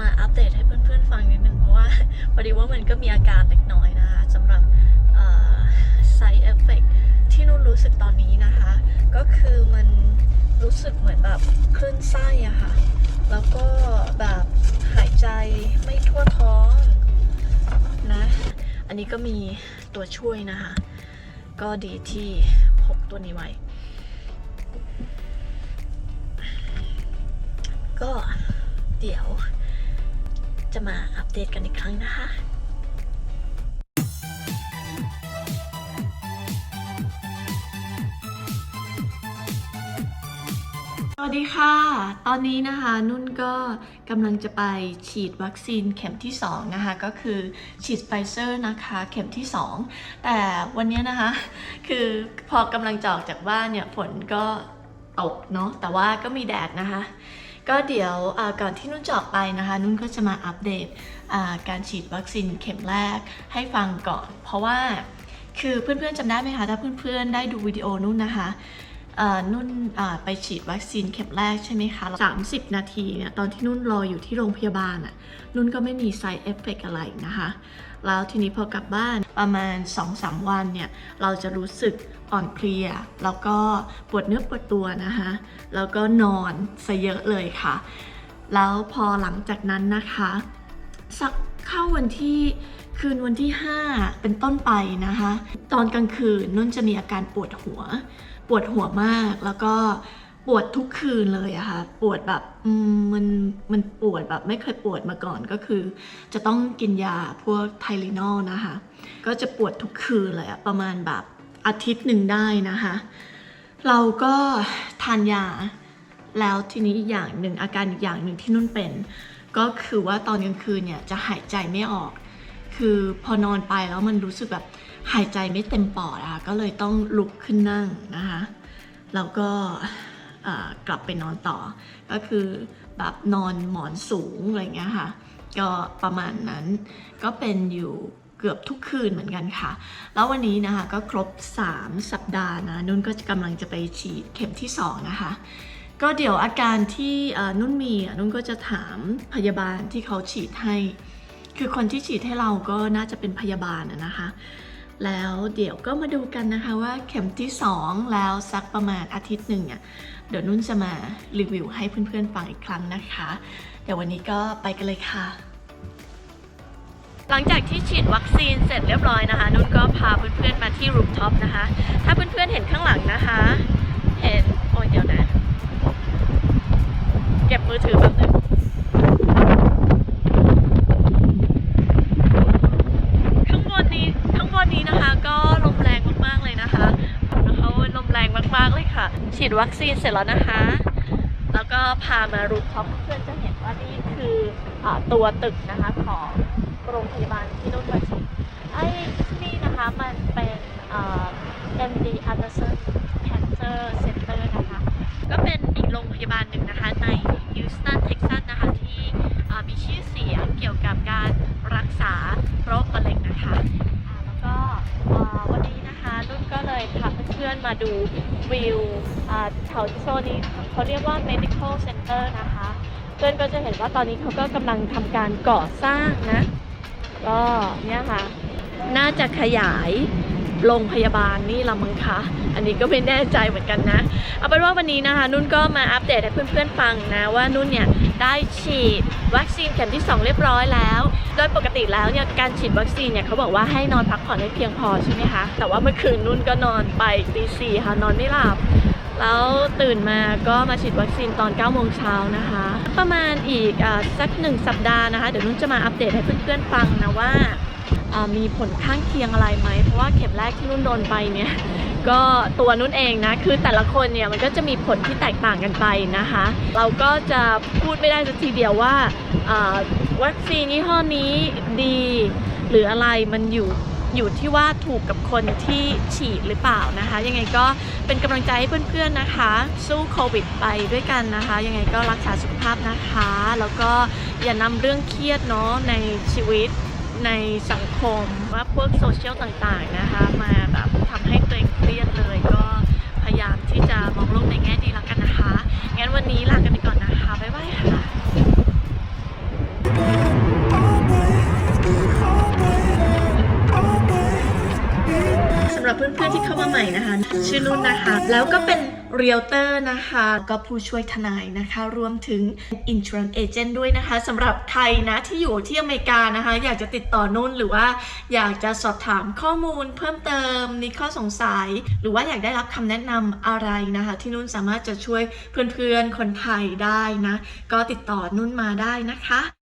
มาอัปเดตให้เพื่อนๆฟังนิดนึงเพราะว่าพอดีว่ามันก็มีอาการเล็กน้อยนะคะสำหรับเอ่อ side effect ที่นุ่นรู้สึกตอนนี้นะคะ ก็คือมันรู้สึกเหมือนแบบคลื่นไส้อะค่ะ แล้วก็แบบหายใจไม่ทั่วท้องนะ อันนี้ก็มีตัวช่วยนะคะ ก็ดีที่พกตัวนี้ไว้ จะมาอัปเดตกันอีกครั้งนะคะสวัสดีค่ะ ตอนนี้นะคะนุ่นก็กำลังจะไปฉีดวัคซีนเข็มที่ 2 นะคะ ก็คือฉีดไฟเซอร์นะคะเข็มที่ 2 แต่วันนี้นะคะ คือพอกำลังจะออกจากบ้านเนี่ยฝนก็ตกเนาะแต่ว่าก็มีแดดนะคะ ก็เดี๋ยวก่อนที่นุ่นจะออกไปนะคะ นุ่นก็จะมาอัปเดตการฉีดวัคซีนเข็มแรกให้ฟังก่อน เพราะว่าคือเพื่อนๆจำได้ไหมคะถ้าเพื่อนๆได้ดูวิดีโอนุ่นนะคะนุ่นไปฉีดวัคซีนเข็มแรกใช่ไหมคะ 30 นาทีเนี่ยตอนที่นุ่นรออยู่ที่โรงพยาบาลอะนุ่นก็ไม่มี side effect อะไรนะคะ แล้วทีนี้พอกลับบ้านประมาณ 2-3 วันเนี่ย เราจะรู้สึกอ่อนเพลีย แล้วก็ปวดเนื้อปวดตัวนะคะแล้วก็นอนซะเยอะเลยค่ะ แล้วพอหลังจากนั้นนะคะ สักเข้าวันที่คืนวันที่ 5 เป็นต้นไปนะคะ ตอนกลางคืนนุ่นจะมีอาการปวดหัว ปวดหัวมากแล้วก็ ปวดทุกคืนเลยอะค่ะ ปวดแบบอืมมันมันปวดแบบไม่เคยปวดมาก่อนก็คือ จะต้องกินยาพวกไทลินอลนะคะ ก็จะปวดทุกคืนเลยอะประมาณแบบอาทิตย์หนึ่งได้นะคะ เราก็ทานยา แล้วทีนี้อีกอย่างหนึ่งอาการอีกอย่างหนึ่งที่นุ่นเป็น ก็คือว่าตอนกลางคืนเนี่ยจะหายใจไม่ออก คือพอนอนไปแล้วมันรู้สึกแบบหายใจไม่เต็มปอดอะก็เลยต้องลุกขึ้นนั่งนะคะ แล้วก็ กลับไปนอนต่อ ก็คือแบบนอนหมอนสูงอะไรเงี้ยค่ะ ก็ประมาณนั้นก็เป็นอยู่เกือบทุกคืนเหมือนกันค่ะ แล้ววันนี้นะคะก็ครบ 3 สัปดาห์นะนุ่นก็กำลังจะไปฉีดเข็มที่ 2 นะคะก็เดี๋ยวอาการที่นุ่นมีอะนุ่นก็จะถามพยาบาลที่เขาฉีดให้ คือคนที่ฉีดให้เราก็น่าจะเป็นพยาบาลนะคะ แล้วเดี๋ยวก็มาดูกันนะคะว่าเข็มที่ 2 แล้วสักประมาณอาทิตย์หนึ่งอะ เดี๋ยวนุ่นจะมารีวิวให้เพื่อนๆฟังอีกครั้งนะคะ เดี๋ยววันนี้ก็ไปกันเลยค่ะ หลังจากที่ฉีดวัคซีนเสร็จเรียบร้อยนะคะ นุ่นก็พาเพื่อนๆมาที่รูปท็อปนะคะ ถ้าเพื่อนๆเห็นข้างหลังนะคะ เห็นโอ้ยเดี๋ยวนะ เก็บมือถือแป๊บนึง ข้างบนนี้ข้างบนนี้นะคะก็ลมแรงมากๆเลยนะคะนะคะว่าลมแรงมากๆเลยค่ะ ฉีดวัคซีนเสร็จแล้วนะคะ แล้วก็พามารูทท็อปเพื่อนจะเห็นว่านี่คืออตัวตึกนะคะของโรงพยาบาลที่นุ่นมาฉีดไอ้ที่นี่นะคะมันเป็นอ่า MD Anderson Cancer Center นะคะ ก็เป็นอีกโรงพยาบาลหนึ่งนะคะในเท็กซัสนะคะที่อ่ามีชื่อเสียงเกี่ยวกับการรักษาโรคมะเร็งนะคะอ่าแล้วก็อ่าวันนี้นะคะนุ่นก็เลย พาเพื่อนๆมาดูวิวอ่าแถวโซนนี้เขาเรียกว่า medical center นะคะ เพื่อนก็จะเห็นว่าตอนนี้เขาก็กำลังทำการก่อสร้างนะ ก็เนี่ยค่ะ น่าจะขยาย โรงพยาบาลนี่ละมั้งคะอันนี้ก็ไม่แน่ใจเหมือนกันนะ เอาเป็นว่าวันนี้นะคะ นุ่นก็มาอัปเดตให้เพื่อนๆฟังนะว่านุ่นเนี่ยได้ฉีดวัคซีนเข็มที่ 2 เรียบร้อยแล้ว โดยปกติแล้วเนี่ยการฉีดวัคซีนเนี่ยเขาบอกว่าให้นอนพักผ่อนให้เพียงพอใช่ไหมคะ แต่ว่าเมื่อคืนนุ่นก็นอนไปตีสี่ค่ะนอนไม่หลับแล้วตื่นมาก็มาฉีดวัคซีนตอน 9 โมงเช้านะคะ ประมาณอีกอสักหนึ่งสัปดาห์นะคะ เดี๋ยวนุ่นจะมาอัปเดตให้เพื่อนๆฟังนะว่า มีผลข้างเคียงอะไรไหม เพราะว่าเข็มแรกที่นุ่นโดนไปเนี่ย ก็ตัวนุ่นเองนะ คือแต่ละคนเนี่ยมันก็จะมีผลที่แตกต่างกันไปนะคะ เราก็จะพูดไม่ได้สักทีเดียวว่าอ่าวัคซีนยี่ห้อนี้ดี หรืออะไรมันอยู่อยู่ที่ว่าถูกกับคนที่ฉีดหรือเปล่านะคะ ยังไงก็เป็นกำลังใจให้เพื่อนๆนะคะ สู้โควิดไปด้วยกันนะคะ ยังไงก็รักษาสุขภาพนะคะ แล้วก็อย่านำเรื่องเครียดเนาะในชีวิต ในสังคมว่าพวกโซเชียลต่างๆนะคะ มาแบบทำให้ตัวเองเครียดเลยก็พยายามที่จะมองโลกในแง่ดีละกันนะคะ งั้นวันนี้ลากันไปก่อนนะคะ บ๊ายบายค่ะสำหรับเพื่อนๆที่เข้ามาใหม่นะคะ ชื่อรุ่นนะคะ แล้วก็เป็น เรียลเตอร์นะคะก็ผู้ช่วยทนายนะคะ รวมถึง insurance agent ด้วยนะคะสำหรับใครนะที่อยู่ที่อเมริกานะคะ อยากจะติดต่อนุ่นหรือว่าอยากจะสอบถามข้อมูลเพิ่มเติมมีข้อสงสัย หรือว่าอยากได้รับคำแนะนำอะไรนะคะ ที่นุ่นสามารถจะช่วยเพื่อนๆคนไทยได้นะ ก็ติดต่อนุ่นมาได้นะคะ